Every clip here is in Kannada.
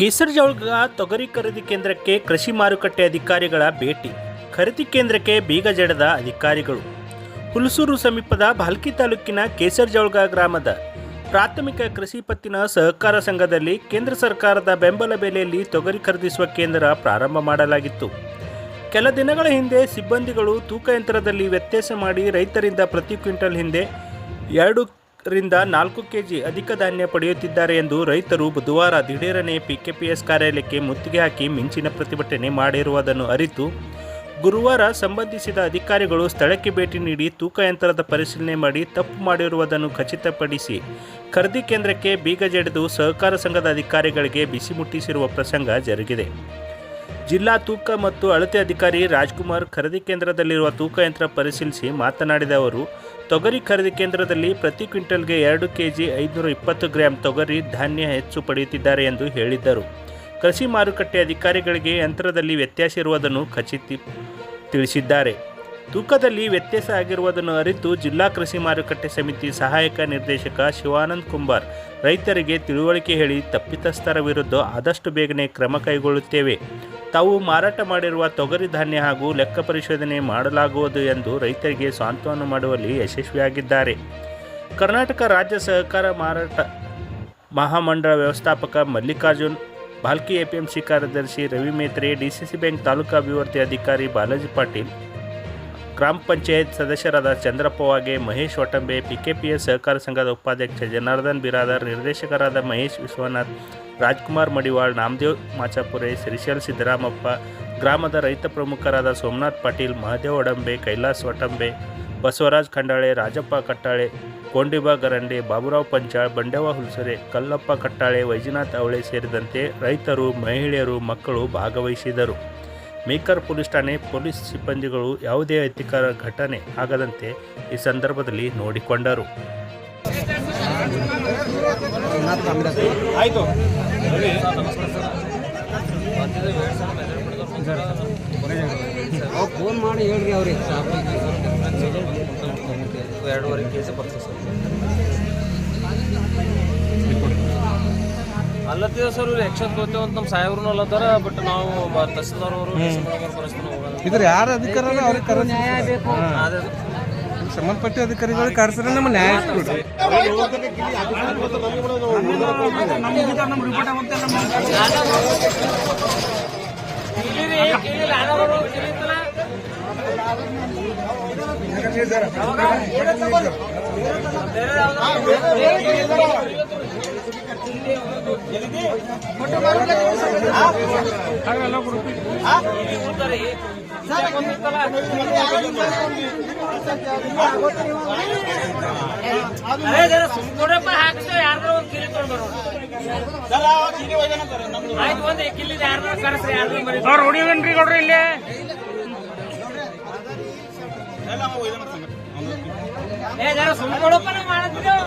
ಕೇಸರಜೌಳ್ಗ ತೊಗರಿ ಖರೀದಿ ಕೇಂದ್ರಕ್ಕೆ ಕೃಷಿ ಮಾರುಕಟ್ಟೆ ಅಧಿಕಾರಿಗಳ ಭೇಟಿ. ಖರೀದಿ ಕೇಂದ್ರಕ್ಕೆ ಬೀಗ ಜಡದ ಅಧಿಕಾರಿಗಳು. ಹುಲಸೂರು ಸಮೀಪದ ಭಾಲ್ಕಿ ತಾಲೂಕಿನ ಕೇಸರಜೌಳ್ಗ ಗ್ರಾಮದ ಪ್ರಾಥಮಿಕ ಕೃಷಿ ಪತ್ತಿನ ಸಹಕಾರ ಸಂಘದಲ್ಲಿ ಕೇಂದ್ರ ಸರ್ಕಾರದ ಬೆಂಬಲ ಬೆಲೆಯಲ್ಲಿ ತೊಗರಿ ಖರೀದಿಸುವ ಕೇಂದ್ರ ಪ್ರಾರಂಭ ಮಾಡಲಾಗಿತ್ತು. ಕೆಲ ದಿನಗಳ ಹಿಂದೆ ಸಿಬ್ಬಂದಿಗಳು ತೂಕ ಯಂತ್ರದಲ್ಲಿ ವ್ಯತ್ಯಾಸ ಮಾಡಿ ರೈತರಿಂದ ಪ್ರತಿ ಕ್ವಿಂಟಲ್ ಹಿಂದೆ ಎರಡರಿಂದ ನಾಲ್ಕು ಕೆಜಿ ಅಧಿಕ ಧಾನ್ಯ ಪಡೆಯುತ್ತಿದ್ದಾರೆ ಎಂದು ರೈತರು ಬುಧವಾರ ದಿಢೀರನೆ ಪಿಕೆಪಿಎಸ್ ಕಾರ್ಯಾಲಯಕ್ಕೆ ಮುತ್ತಿಗೆ ಹಾಕಿ ಮಿಂಚಿನ ಪ್ರತಿಭಟನೆ ಮಾಡಿರುವುದನ್ನು ಅರಿತು, ಗುರುವಾರ ಸಂಬಂಧಿಸಿದ ಅಧಿಕಾರಿಗಳು ಸ್ಥಳಕ್ಕೆ ಭೇಟಿ ನೀಡಿ ತೂಕ ಯಂತ್ರದ ಪರಿಶೀಲನೆ ಮಾಡಿ ತಪ್ಪು ಮಾಡಿರುವುದನ್ನು ಖಚಿತಪಡಿಸಿ, ಖರೀದಿ ಕೇಂದ್ರಕ್ಕೆ ಬೀಗ ಜಡಿದು ಸಹಕಾರ ಸಂಘದ ಅಧಿಕಾರಿಗಳಿಗೆ ಬಿಸಿ ಮುಟ್ಟಿಸಿರುವ ಪ್ರಸಂಗ ಜರುಗಿದೆ. ಜಿಲ್ಲಾ ತೂಕ ಮತ್ತು ಅಳತೆ ಅಧಿಕಾರಿ ರಾಜ್ಕುಮಾರ್ ಖರೀದಿ ಕೇಂದ್ರದಲ್ಲಿರುವ ತೂಕ ಯಂತ್ರ ಪರಿಶೀಲಿಸಿ ಮಾತನಾಡಿದ ಅವರು, ತೊಗರಿ ಖರೀದಿ ಕೇಂದ್ರದಲ್ಲಿ ಪ್ರತಿ ಕ್ವಿಂಟಲ್ಗೆ ಎರಡು ಕೆಜಿ ಐದುನೂರ ಇಪ್ಪತ್ತು ಗ್ರಾಂ ತೊಗರಿ ಧಾನ್ಯ ಹೆಚ್ಚು ಪಡೆಯುತ್ತಿದ್ದಾರೆ ಎಂದು ಹೇಳಿದ್ದರು. ಕೃಷಿ ಮಾರುಕಟ್ಟೆ ಅಧಿಕಾರಿಗಳಿಗೆ ಯಂತ್ರದಲ್ಲಿ ವ್ಯತ್ಯಾಸ ಇರುವುದನ್ನು ಖಚಿತ ತಿಳಿಸಿದ್ದಾರೆ. ತೂಕದಲ್ಲಿ ವ್ಯತ್ಯಾಸ ಆಗಿರುವುದನ್ನು ಅರಿತು ಜಿಲ್ಲಾ ಕೃಷಿ ಮಾರುಕಟ್ಟೆ ಸಮಿತಿ ಸಹಾಯಕ ನಿರ್ದೇಶಕ ಶಿವಾನಂದ್ ಕುಂಬಾರ್, ರೈತರಿಗೆ ತಿಳುವಳಿಕೆ ಹೇಳಿ ತಪ್ಪಿತಸ್ಥರ ವಿರುದ್ಧ ಆದಷ್ಟು ಬೇಗನೆ ಕ್ರಮ ಕೈಗೊಳ್ಳುತ್ತೇವೆ. ತಾವು ಮಾರಾಟ ಮಾಡಿರುವ ತೊಗರಿ ಧಾನ್ಯ ಹಾಗೂ ಲೆಕ್ಕ ಪರಿಶೋಧನೆ ಮಾಡಲಾಗುವುದು ಎಂದು ರೈತರಿಗೆ ಸಾಂತ್ವನ ಮಾಡುವಲ್ಲಿ ಯಶಸ್ವಿಯಾಗಿದ್ದಾರೆ. ಕರ್ನಾಟಕ ರಾಜ್ಯ ಸಹಕಾರ ಮಾರಾಟ ಮಹಾಮಂಡಳ ವ್ಯವಸ್ಥಾಪಕ ಮಲ್ಲಿಕಾರ್ಜುನ್ ಭಾಲ್ಕಿ ಎಪಿಎಂಸಿ ಕಾರ್ಯದರ್ಶಿ ರವಿ ಮೇತ್ರೆ ಡಿಸಿಸಿ ಬ್ಯಾಂಕ್ ತಾಲೂಕು ಅಭಿವೃದ್ಧಿ ಅಧಿಕಾರಿ ಬಾಲಾಜಿ ಪಾಟೀಲ್ ಗ್ರಾಮ ಪಂಚಾಯತ್ ಸದಸ್ಯರಾದ ಚಂದ್ರಪ್ಪ ವಾಗೆ, ಮಹೇಶ್ ಒಟಂಬೆ ಪಿಕೆಪಿಎಸ್ ಸಹಕಾರ ಸಂಘದ ಉಪಾಧ್ಯಕ್ಷ ಜನಾರ್ದನ್ ಬಿರಾದರ್, ನಿರ್ದೇಶಕರಾದ ಮಹೇಶ್ ವಿಶ್ವನಾಥ್, ರಾಜ್ಕುಮಾರ್ ಮಡಿವಾಳ್, ನಾಮದೇವ್ ಮಾಚಾಪುರೆ ಶ್ರೀಶೈಲ್ ಸಿದ್ದರಾಮಪ್ಪ, ಗ್ರಾಮದ ರೈತ ಪ್ರಮುಖರಾದ ಸೋಮನಾಥ್ ಪಾಟೀಲ್, ಮಹದೇವ್ ಒಡಂಬೆ ಕೈಲಾಸ್ ಒಟಂಬೆ ಬಸವರಾಜ್ ಖಂಡಾಳೆ, ರಾಜಪ್ಪ ಕಟ್ಟಾಳೆ ಕೊಂಡಿಬಾ ಗರಂಡೆ, ಬಾಬುರಾವ್ ಪಂಚಾಳ್ ಬಂಡೆವ ಹುಲ್ಸರೆ, ಕಲ್ಲಪ್ಪ ಕಟ್ಟಾಳೆ, ವೈಜನಾಥ್ ಅವಳೆ ಸೇರಿದಂತೆ ರೈತರು, ಮಹಿಳೆಯರು, ಮಕ್ಕಳು ಭಾಗವಹಿಸಿದರು ಮೇಕರ್ ಪೊಲೀಸ್ ಠಾಣೆ ಪೊಲೀಸ್ ಸಿಬ್ಬಂದಿಗಳು ಯಾವುದೇ ಅಧಿಕಾರ ಘಟನೆ ಆಗದಂತೆ ಈ ಸಂದರ್ಭದಲ್ಲಿ ನೋಡಿಕೊಂಡರು. ಆಯ್ತು ಫೋನ್ ಮಾಡಿ ಹೇಳ್ರಿ ಅವ್ರಿಗೆ. ಎರಡೂವರೆ ಕೆ ಜಿ ಬರ್ತದೆ ಸರ್. ಅಲ್ಲತ್ತಿದೆ ಸರ್ ಇವ್ರು ಯಕ್ಷನ್ ತಗೋತೇವೆ ಅಂತ ನಮ್ಮ ಸಾಹೇಬ್ರು ಅಲ್ಲತ್ತಾರ ಬಟ್ ನಾವು ತಹಸೀಲ್ದಾರ್ ಅವರು ಪರಿಸ್ಥಿತಿ ಇದ್ರ ಯಾರ ಅಧಿಕಾರ ಅವ್ರಿಗೆ ಕರ ನ್ಯಾಯ ಬೇಕು. ಸಂಬಂಧಪಟ್ಟ ಅಧಿಕಾರಿಗಳು ಕರೆಸಿದ್ರೆ ನಮ್ಮ ನ್ಯಾಯ ಕೊಡ್ರಿ ಸುಮ್ಕೊಡಪ್ಪ ಹಾಕಿದ್ರೆ ಯಾರ್ದಾರ ಒಂದು ಕಿಲಿ ಆಯ್ತು ಒಂದು ಕಿಲ್ಲಿ ಯಾರ್ದಾರ ಕರೆಸ್ರಿ ಯಾರ್ದಾರ ಬರೀ ಅವ್ರು ಹೊಡಿವೇನ್ರಿ ಗೌಡ್ರಿ ಇಲ್ಲಿ ಏ ಜರ ಸುಮ್ಕೊಡಪ್ಪ ನಾವು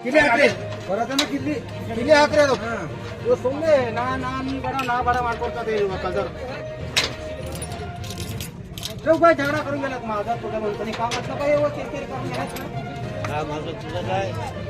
किती हाकले बरातना किती किती ना ना मी बडा ना बडा मारकोडचा ते कजर चौकाय झगडा करून गेला माझा तुला म्हणतो कामातलं काय व्यवस्थित करून गेलात का माझं तुझं काय